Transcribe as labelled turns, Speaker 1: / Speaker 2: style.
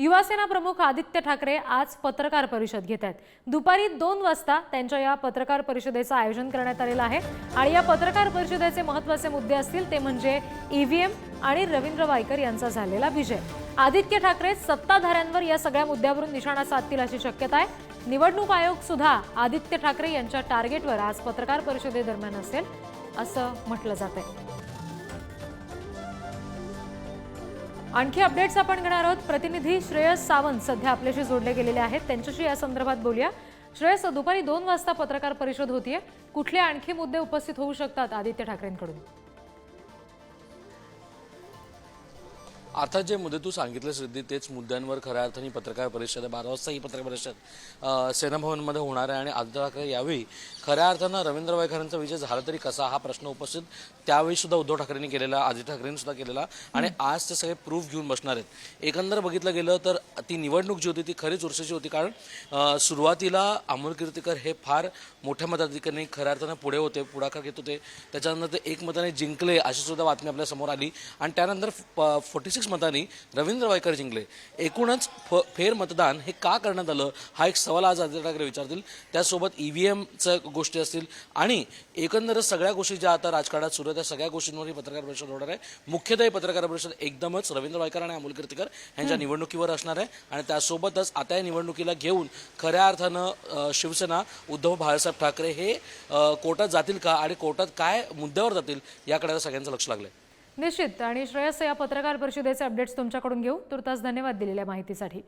Speaker 1: युवासेना प्रमुख आदित्य ठाकरे आज पत्रकार परिषद घेत आहेत. दुपारी दोन वाजता त्यांच्या या पत्रकार परिषदेचं आयोजन करण्यात आलेलं आहे आणि या पत्रकार परिषदेचे महत्त्वाचे मुद्दे असतील ते म्हणजे ईव्हीएम आणि रवींद्र वायकर यांचा झालेला विजय. आदित्य ठाकरे सत्ताधाऱ्यांवर या सगळ्या मुद्द्यावरून निशाणा साधतील अशी शक्यता आहे. निवडणूक आयोग सुद्धा आदित्य ठाकरे यांच्या टार्गेटवर आज पत्रकार परिषदेदरम्यान असेल असं म्हटलं जात आहे आणखी अपडेट्स आपण घेणार आहोत. प्रतिनिधी श्रेयस सावंत सध्या आपल्याशी जोडले गेलेले आहेत. त्यांच्याशी या संदर्भात बोलूया. श्रेयस दुपारी दोन वाजता पत्रकार परिषद होतीये. कुठले आणखी मुद्दे उपस्थित होऊ शकतात आदित्य ठाकरेंकडून?
Speaker 2: आता जे मुद्दे तू सांगितले सिद्धी तेच मुद्द्यांवर खऱ्या अर्थाने पत्रकार परिषद आहे बारा वाजता ही पत्रकार परिषद सेनाभवनमध्ये होणार आहे आणि आदित्य ठाकरे यावेळी खऱ्या अर्थानं रवींद्र वायकरांचा विजय झाला तरी कसा हा प्रश्न उपस्थित त्यावेळी सुद्धा उद्धव ठाकरेंनी केलेला आदित्य ठाकरेंनी सुद्धा केलेला आणि आज ते सगळे प्रूफ घेऊन बसणार आहेत. एकंदर बघितलं गेलं तर ती निवडणूक जी होती ती खरीच उरशीची होती कारण सुरुवातीला अमोल कीर्तीकर हे फार मोठ्या मताधिकाऱ्यांनी खऱ्या अर्थानं पुढे होते पुढाकार घेत होते. त्याच्यानंतर ते एक मताने जिंकले अशी सुद्धा बातमी आपल्यासमोर आली आणि त्यानंतर फोर्टी सिक्स मतांनी रवींद्र वायकर जिंकले. एकूणच फ फेर मतदान हे का करण्यात आलं हा एक सवाल आज आदित्य ठाकरे विचारतील. त्यासोबत ई व्ही एमच्या गोष्टी असतील आणि एकंदरच सगळ्या गोष्टी ज्या आता राजकारणात सुरू आहेत त्या सगळ्या गोष्टींवर ही पत्रकार परिषद होणार आहे. मुख्यतः ही पत्रकार परिषद एकदमच रवींद्र वायकर आणि अमोल कीर्तीकर यांच्या निवडणुकीवर असणार आहे आणि त्यासोबतच आता या निवडणुकीला घेऊन खऱ्या अर्थानं शिवसेना उद्धव बाळासाहेब ठाकरे हे कोर्टात जातील का आणि कोर्टात काय मुद्द्यावर जातील याकडे सगळ्यांचं लक्ष लागलंय.
Speaker 1: निश्चित. आणि श्रेयस या पत्रकार परिषदेचे अपडेट्स तुमच्याकडून घेऊ. तुर्तास धन्यवाद दिलेल्या माहितीसाठी.